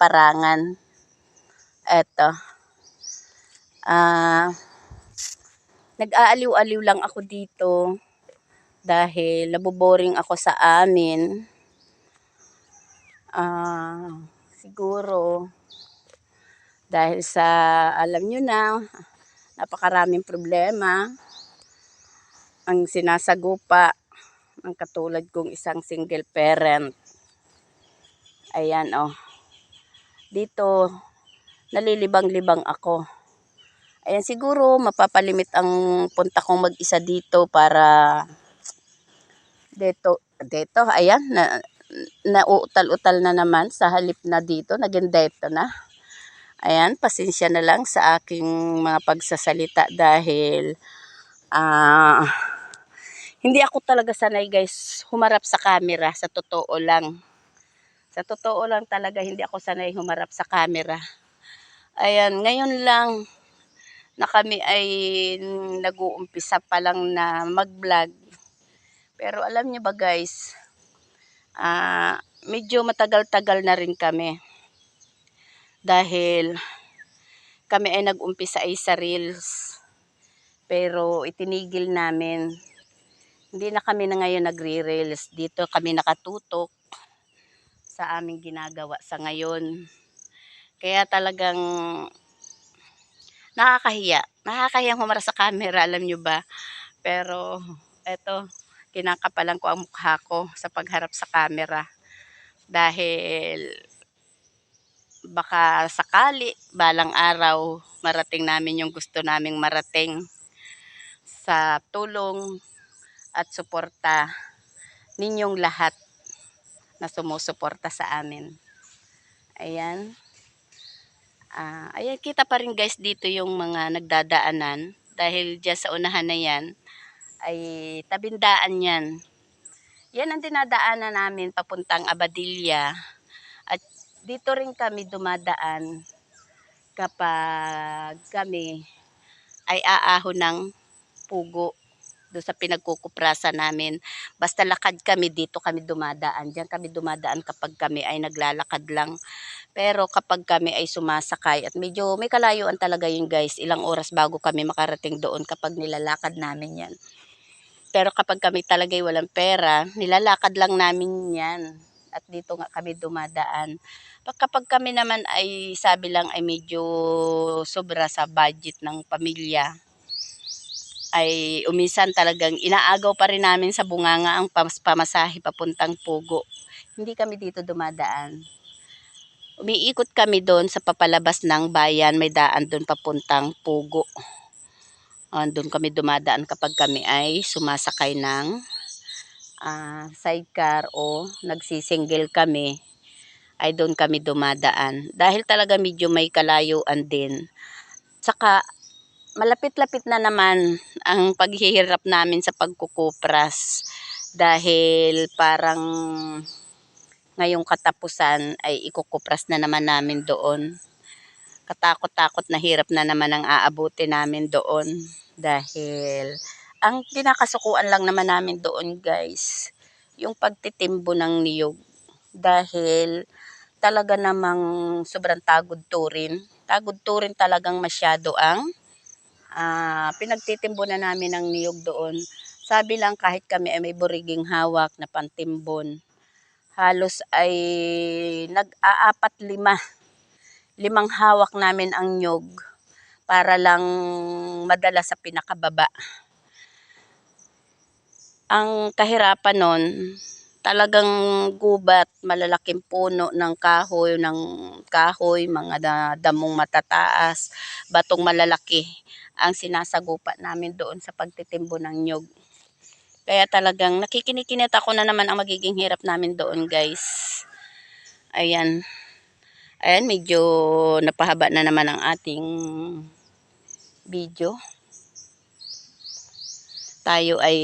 parangan. Eto. Ah, nag-aaliw-aliw lang ako dito dahil naboboring ako sa amin. Ah, siguro dahil sa alam nyo na napakaraming problema ang sinasagupa ng katulad kong isang single parent. Ayan oh. Dito nalilibang-libang ako. Ayan siguro mapapalimit ang punta kong mag-isa dito para dito dito ayan na nauutal-utal na naman sa halip na dito naging dito na. Ayan, pasensya na lang sa aking mga pagsasalita dahil ah hindi ako talaga sanay guys humarap sa camera sa totoo lang. Sa totoo lang talaga hindi ako sanay humarap sa camera. Ayan, ngayon lang na kami ay nag-uumpisa pa lang na mag-vlog. Pero alam niyo ba guys, ah medyo matagal-tagal na rin kami. Dahil kami ay nag-umpisa ay sa reels. Pero itinigil namin. Hindi na kami na ngayon nagre-reels. Dito kami nakatutok sa aming ginagawa sa ngayon. Kaya talagang nakakahiya. Nakakahiyang humara sa camera, alam nyo ba? Pero eto, kinakapalan ko ang mukha ko sa pagharap sa camera. Dahil baka sakali, balang araw, marating namin yung gusto naming marating sa tulong at suporta ninyong lahat na sumusuporta sa amin. Ayan. Ah, ayan, kita pa rin guys dito yung mga nagdadaanan. Dahil dyan sa unahan na yan, ay tabindaan yan. Yan ang dinadaanan namin papuntang Abadilla. At dito rin kami dumadaan kapag kami ay aaho ng pugo doon sa pinagkukuprasa namin. Basta lakad kami dito kami dumadaan. Diyan kami dumadaan kapag kami ay naglalakad lang. Pero kapag kami ay sumasakay at medyo may kalayuan talaga yun guys. Ilang oras bago kami makarating doon kapag nilalakad namin yan. Pero kapag kami talagay walang pera, nilalakad lang namin yan. At dito nga kami dumadaan. Pag kapag kami naman ay sabi lang ay medyo sobra sa budget ng pamilya, ay umisan talagang inaagaw pa rin namin sa bunganga ang pamas- pamasahe papuntang Pugo. Hindi kami dito dumadaan. Umiikot kami doon sa papalabas ng bayan, may daan doon papuntang Pugo. Uh, doon kami dumadaan kapag kami ay sumasakay ng ah, sidecar o nagsisingle kami ay doon kami dumadaan. Dahil talaga medyo may kalayuan din. Saka malapit-lapit na naman ang paghihirap namin sa pagkukupras dahil parang ngayong katapusan ay ikukupras na naman namin doon. Katakot-takot na hirap na naman ang aabuti namin doon dahil ang kinakasukuan lang naman namin doon guys yung pagtitimbo ng niyog dahil talaga namang sobrang tagod turin. Tagod turin talagang masyado ang ah, pinagtitimbo na namin ng niyog doon. Sabi lang kahit kami ay may buriging hawak na pantimbon, halos ay nag-aapat lima. Limang hawak namin ang niyog para lang madala sa pinakababa. Ang kahirapan nun, talagang gubat, malalaking puno ng kahoy, ng kahoy, mga da- damong matataas, batong malalaki ang sinasagupa namin doon sa pagtitimbo ng nyog. Kaya talagang nakikinikinit ako na naman ang magiging hirap namin doon guys. Ayan. Ayan, medyo napahaba na naman ang ating video. Tayo ay